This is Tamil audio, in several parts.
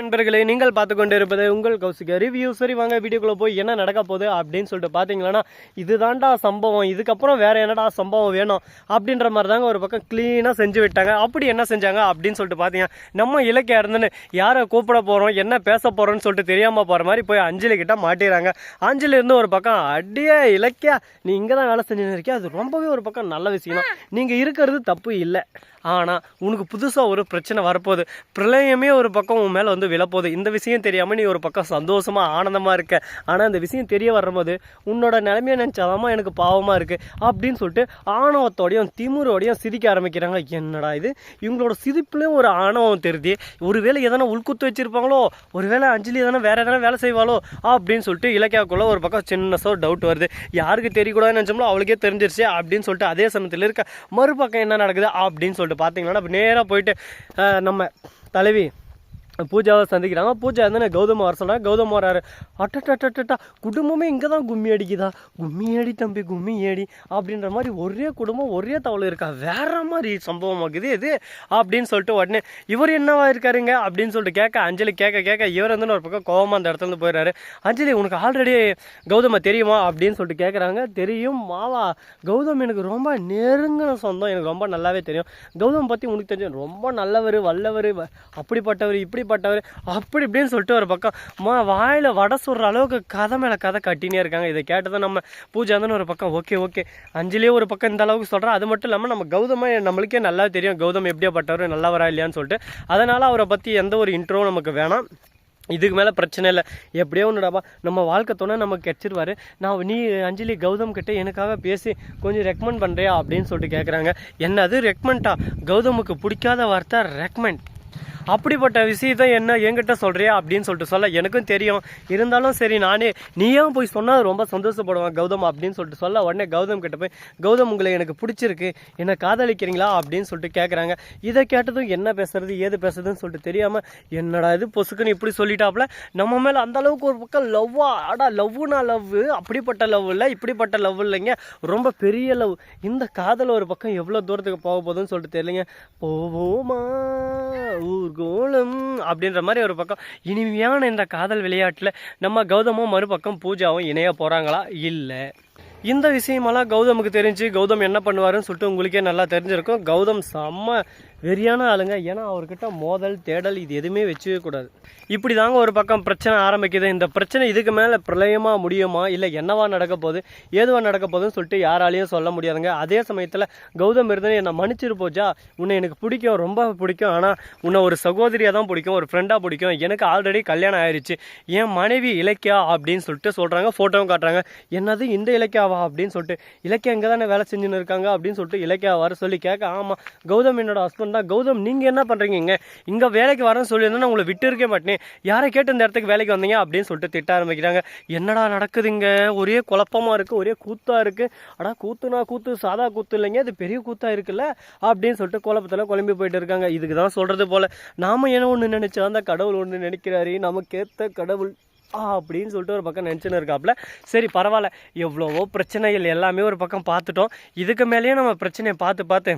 நண்பர்களே நீங்கள் பார்த்து கொண்டு இருப்பது உங்கள் கௌசிக ரிவ்யூ சரி வாங்க வீடியோக்குள்ளே போய் என்ன நடக்க போகுது அப்படின்னு சொல்லிட்டு பார்த்தீங்கன்னா இதுதான்டா சம்பவம் இதுக்கப்புறம் வேறு என்னடா சம்பவம் வேணும் அப்படின்ற மாதிரி தாங்க ஒரு பக்கம் க்ளீனாக செஞ்சு விட்டாங்க. அப்படி என்ன செஞ்சாங்க அப்படின்னு சொல்லிட்டு பார்த்தீங்கன்னா நம்ம இலக்கியா இருந்துன்னு யாரை கூப்பிட போகிறோம் என்ன பேச போகிறோம்னு சொல்லிட்டு தெரியாமல் போகிற மாதிரி போய் அஞ்சலி கிட்ட மாட்டிடுறாங்க. அஞ்சலி இருந்து ஒரு பக்கம் அடியே இலக்கியா நீ இங்கே தான் வேலை செஞ்சுன்னு இருக்கியா? அது ரொம்பவே ஒரு பக்கம் நல்ல விஷயம் தான் நீங்கள் இருக்கிறது தப்பு இல்லை. ஆனால் உனக்கு புதுசாக ஒரு பிரச்சனை வரப்போகுது. பிரளயமே ஒரு பக்கம் உன் மேலே வந்து விழப்போகுது. இந்த விஷயம் தெரியாமல் நீ ஒரு பக்கம் சந்தோஷமாக ஆனந்தமாக இருக்க. ஆனால் இந்த விஷயம் தெரிய வரும்போது உன்னோட நிலைமையை நினச்சாதாம்மா எனக்கு பாவமாக இருக்குது அப்படின்னு சொல்லிட்டு ஆணவத்தோடையும் திமுறோடையும் சிரிக்க ஆரம்பிக்கிறாங்க. என்னடா இது? இவங்களோட சிரிப்புலேயும் ஒரு ஆணவம் தெரியுது. ஒருவேளை எதனா உள்குத்து வச்சுருப்பாங்களோ ஒருவேளை அஞ்சலி எதனா வேறு எதனா வேலை செய்வாளோ அப்படின்னு சொல்லிட்டு இலக்கியாக்குள்ளே ஒரு பக்கம் சின்னசாக டவுட் வருது. யாருக்கு தெரியக்கூடாதுன்னு நினச்சோம்ல அவளுக்கே தெரிஞ்சிருச்சு அப்படின்னு சொல்லிட்டு அதே சமயத்தில் இருக்க மறுபக்கம் என்ன நடக்குது அப்படின்னு சொல்லிட்டு பார்த்தீங்கன்னா நேராக போயிட்டு நம்ம தலைவி பூஜாவை சந்திக்கிறாங்க. பூஜா வந்து கௌதம் வர சொல்கிறாங்க கௌதம் வராரு அட்டட்டட்டட்டா குடும்பமே இங்கே தான் கும்மி அடிக்குதா? கும்மி அடி தம்பி கும்மி அடி அப்படின்ற மாதிரி ஒரே குடும்பம் ஒரே தவளை இருக்கா? வேற மாதிரி சம்பவம் ஆகுது இது அப்படின்னு சொல்லிட்டு உடனே இவர் என்னவா இருக்காருங்க? அப்படின்னு சொல்லிட்டு கேட்க அஞ்சலி கேட்க கேட்க இவர் வந்து ஒரு பக்கம் கோபமாக அந்த இடத்துல இருந்து போயிடுறாரு அஞ்சலி உனக்கு ஆல்ரெடி கௌதமை தெரியுமா? அப்படின்னு சொல்லிட்டு கேட்குறாங்க தெரியும் மாவா கௌதம் எனக்கு ரொம்ப நெருங்கின சொந்தம். எனக்கு ரொம்ப நல்லாவே தெரியும். கௌதம் பற்றி உனக்கு தெரியும் ரொம்ப நல்லவர் வல்லவர் வ- அப்படிப்பட்டவர் பட்டவர் அப்படி இப்படின்னு சொல்லிட்டு ஒரு பக்கம். மா வாயில் வடை சுடுற அளவுக்கு கதை மேலே கதை கட்டினே இருக்காங்க. இதை கேட்டதும் நம்ம பூஜாந்தன் ஒரு பக்கம் ஓகே ஓகே. அஞ்சலியே ஒரு பக்கம் இந்த அளவுக்கு சொல்கிறேன் அது மட்டும் இல்லாமல் நம்ம கௌதம நம்மளுக்கே நல்லா தெரியும் கௌதம் எப்படியாப்பட்டவர் நல்லவரா இல்லையான்னு சொல்லிட்டு. அதனால் அவரை பற்றி எந்த ஒரு இன்ட்ரோவும் நமக்கு வேணாம். இதுக்கு மேலே பிரச்சனை இல்லை. எப்படியோ ஒன்றுடாப்பா நம்ம வாழ்க்கை துணை நமக்கு கிடச்சிருவாரு நான் நீ அஞ்சலி கௌதம் கிட்டே எனக்காக பேசி கொஞ்சம் ரெக்கமெண்ட் பண்ணுறியா அப்படின்னு சொல்லிட்டு கேட்குறாங்க என்னது ரெக்கமெண்டா கௌதமுக்கு பிடிக்காத வார்த்தை ரெக்கமெண்ட் அப்படிப்பட்ட விஷயத்த என்ன என்கிட்ட சொல்கிறியா அப்படின்னு சொல்லிட்டு சொல்ல எனக்கும் தெரியும். இருந்தாலும் சரி நானே நீயே போய் சொன்னால் ரொம்ப சந்தோஷப்படுவேன் கௌதம் அப்படின்னு சொல்லிட்டு சொல்ல உடனே கௌதம் கிட்ட போய் கௌதம் உங்களை எனக்கு பிடிச்சிருக்கு. என்னை காதலிக்கிறீங்களா? அப்படின்னு சொல்லிட்டு கேட்குறாங்க இதை கேட்டதும் என்ன பேசுறது ஏது பேசுறதுன்னு சொல்லிட்டு தெரியாமல் என்னடா இது பொசுக்குன்னு இப்படி சொல்லிட்டாப்ல? நம்ம மேலே அந்த அளவுக்கு ஒரு பக்கம் லவ்வா அடா லவ்னா லவ் அப்படிப்பட்ட லவ் இல்லை இப்படிப்பட்ட லவ் இல்லைங்க. ரொம்ப பெரிய லவ் இந்த காதல் ஒரு பக்கம் எவ்வளோ தூரத்துக்கு போக போகுதுன்னு சொல்லிட்டு தெரியலைங்க. போவோமா? ஊர்கோலம் அப்படின்ற மாதிரி ஒரு பக்கம் இனிமையான இந்த காதல் விளையாட்டில் நம்ம கௌதமும் மறுபக்கம் பூஜாவும் இணைய போகிறாங்களா இல்லை. இந்த விஷயமெல்லாம் கௌதமுக்கு தெரிஞ்சு கௌதம் என்ன பண்ணுவாருன்னு சொல்லிட்டு உங்களுக்கே நல்லா தெரிஞ்சிருக்கும். கௌதம் செம்ம வெறியான ஆளுங்க. ஏன்னா அவர்கிட்ட மோதல் தேடல் இது எதுவுமே வச்சுக்கவே கூடாது. இப்படி தாங்க ஒரு பக்கம் பிரச்சனை ஆரம்பிக்குது. இந்த பிரச்சனை இதுக்கு மேலே பிரளயமாக முடியுமா? இல்லை என்னவா நடக்க போகுது? ஏதுவா நடக்க போகுதுன்னு சொல்லிட்டு யாராலையும் சொல்ல முடியாதுங்க. அதே சமயத்தில் கௌதம் இருந்து என்னை மன்னிச்சிரு போச்சா உன்னை எனக்கு பிடிக்கும் ரொம்ப பிடிக்கும். ஆனால் உன்னை ஒரு சகோதரியாக தான் பிடிக்கும் ஒரு ஃப்ரெண்டாக பிடிக்கும். எனக்கு ஆல்ரெடி கல்யாணம் ஆயிடுச்சு என் மனைவி இலக்கியா அப்படின்னு சொல்லிட்டு சொல்கிறாங்க ஃபோட்டோவும் காட்டுறாங்க. என்னது இந்த இலக்கியாவா அப்படின்னு சொல்லிட்டு இலக்கியா இங்கே தானே வேலை செஞ்சுன்னு இருக்காங்க அப்படின்னு சொல்லிட்டு இலக்கியா வர சொல்லி கேட்க ஆமாம் கௌதம் என்னோட ஹஸ்பண்ட் தான் கௌதம் நீங்கள் என்ன பண்ணுறீங்க இங்கே இங்கே வேலைக்கு வரேன்னு சொல்லியிருந்தா நான் உங்களை விட்டு இருக்க மாட்டேன். யாரை கேட்டு இந்த இடத்துக்கு வேலைக்கு வந்தீங்க அப்படின்னு சொல்லிட்டு திட்ட ஆரம்பிக்கிறாங்க. என்னடா நடக்குதுங்க? ஒரே குழப்பமாக இருக்குது ஒரே கூத்தாக இருக்குது ஆனால் கூத்துனா கூத்து சாதா கூத்து இல்லைங்க அது பெரிய கூத்தாக இருக்குல்ல? அப்படின்னு சொல்லிட்டு குழப்பத்தில் குழம்பி போயிட்டு இருக்காங்க. இதுக்கு தான் சொல்கிறது போல். நாம என்ன ஒன்று நினச்சா அந்த கடவுள் ஒன்று நினைக்கிறாரு நமக்கேற்ற கடவுள் ஆ அப்படின்னு சொல்லிட்டு ஒரு பக்கம் நினச்சின்னு இருக்காப்புல. சரி பரவாயில்ல. எவ்வளவோ பிரச்சனைகள் எல்லாமே ஒரு பக்கம் பார்த்துட்டோம். இதுக்கு மேலேயே நம்ம பிரச்சனையை பார்த்து பார்த்து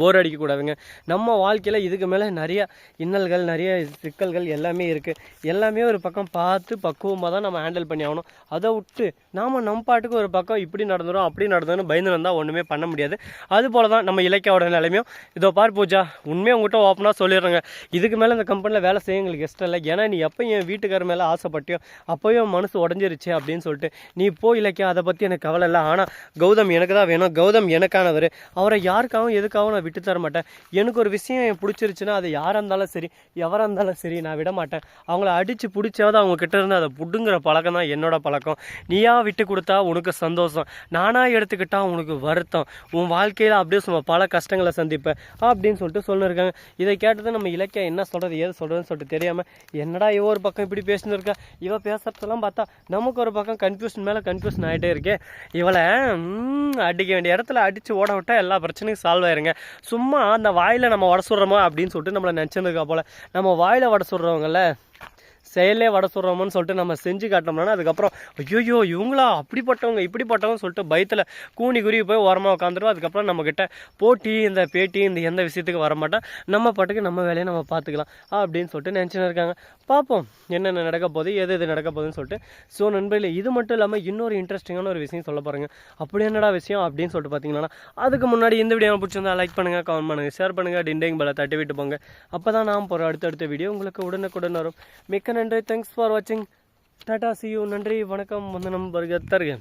போர் அடிக்கக்கூடாதுங்க. நம்ம வாழ்க்கையில் இதுக்கு மேலே நிறைய இன்னல்கள் நிறைய சிக்கல்கள் எல்லாமே இருக்குது எல்லாமே ஒரு பக்கம் பார்த்து பக்குவமாக தான் நம்ம ஹேண்டில் பண்ணி ஆகணும். அதை விட்டு நாம் நம் பாட்டுக்கு ஒரு பக்கம் இப்படி நடந்துடும் அப்படி நடந்துடும் பயந்து வந்தால் ஒன்றுமே பண்ண முடியாது. அதுபோல் தான் நம்ம இலக்கியாவோட நிலைமையும் இதோ பார் பூஜா உண்மையாக உங்கள்கிட்ட ஓப்பனாக சொல்லிடுறேங்க. இதுக்கு மேலே இந்த கம்பெனியில் வேலை செய்ய எங்களுக்கு இஷ்டம் இல்லை. ஏன்னா நீ எப்போ என் வீட்டுக்கார மேலே ஆசைப்பட்டியோ அப்போயும் மனசு உடஞ்சிருச்சு அப்படின்னு சொல்லிட்டு நீ போ இலக்கியம் அதை பற்றி எனக்கு கவலை இல்லை. ஆனால் கௌதம் எனக்கு தான் வேணும். கௌதம் எனக்கானவர். அவரை யாருக்காகவும் எதுக்காகவும் நான் விட்டு தர மாட்டேன். எனக்கு ஒரு விஷயம் எனக்கு பிடிச்சிருச்சுன்னா அது யாராக இருந்தாலும் சரி எவராக இருந்தாலும் சரி நான் விட மாட்டேன். அவங்கள அடித்து பிடிச்சாவது அவங்க கிட்ட இருந்து அதை புடுங்குற பழக்கம் தான் என்னோட பழக்கம். நீயா விட்டு கொடுத்தா உனக்கு சந்தோஷம். நானாக எடுத்துக்கிட்டா உனக்கு வருத்தம். உன் வாழ்க்கையில் அப்படியே சும்மா பல கஷ்டங்களை சந்திப்பேன் அப்படின்னு சொல்லிட்டு சொல்லிருக்காங்க. இதை கேட்டது நம்ம இலக்கியா என்ன சொல்கிறது ஏது சொல்கிறதுன்னு சொல்லிட்டு தெரியாமல் என்னடா இவ ஒரு பக்கம் இப்படி பேசின்னு இருக்கா இவ பேசுறதெல்லாம் பார்த்தா நமக்கு ஒரு பக்கம் கன்ஃபியூஷன் மேலே கன்ஃபியூஷன் ஆகிட்டே இருக்கேன் இவளை அடிக்க வேண்டிய இடத்துல அடித்து ஓட விட்டா எல்லா பிரச்சனையும் சால்வ் ஆயிருங்க. சும்மா அந்த வாயில் நம்ம வடை சுடுறோமா அப்படின்னு சொல்லிட்டு நம்மளை நினச்சிருந்துருக்கா போல. நம்ம வாயில் வடை சுடுறவங்கள செயலே வடை சுடுறோமோன்னு சொல்லிட்டு நம்ம செஞ்சு காட்டினோம்னா அதுக்கப்புறம் ஐயோ இவங்களா அப்படிப்பட்டவங்க இப்படிப்பட்டவங்க சொல்லிட்டு பயத்தில் கூனி குருவி போய் ஓரமாக உட்காந்துருவோம் அதுக்கப்புறம் நம்மக்கிட்ட போட்டி இந்த பேட்டி இந்த எந்த விஷயத்துக்கு வர மாட்டோம் நம்ம பாட்டுக்கு நம்ம வேலையை நம்ம பார்த்துக்கலாம் அப்படின்னு சொல்லிட்டு நினச்சின்னு இருக்காங்க. பார்ப்போம் என்னென்ன நடக்க போகுது எது எது நடக்க போகுதுன்னு சொல்லிட்டு. ஸோ நண்பர்களே இது மட்டும் இல்லாமல் இன்னொரு இன்ட்ரெஸ்டிங்கான ஒரு விஷயம் சொல்ல பாருங்க அப்படி என்னடா விஷயம் அப்படின்னு சொல்லிட்டு பார்த்தீங்கன்னா அதுக்கு முன்னாடி இந்த வீடியோ பிடிச்சிருந்தா லைக் பண்ணுங்கள் கமெண்ட் பண்ணுங்கள் ஷேர் பண்ணுங்கள் டிண்டிங் பல தட்டி விட்டு போங்க. அப்போ தான் நான் போகிற அடுத்தடுத்த வீடியோ உங்களுக்கு உடனுக்குடன் வரும். மிக்க நன்றி. தேங்க்ஸ் ஃபார் வாட்சிங் டாடா சி யூ நன்றி வணக்கம். வந்தனம் வருக தருக.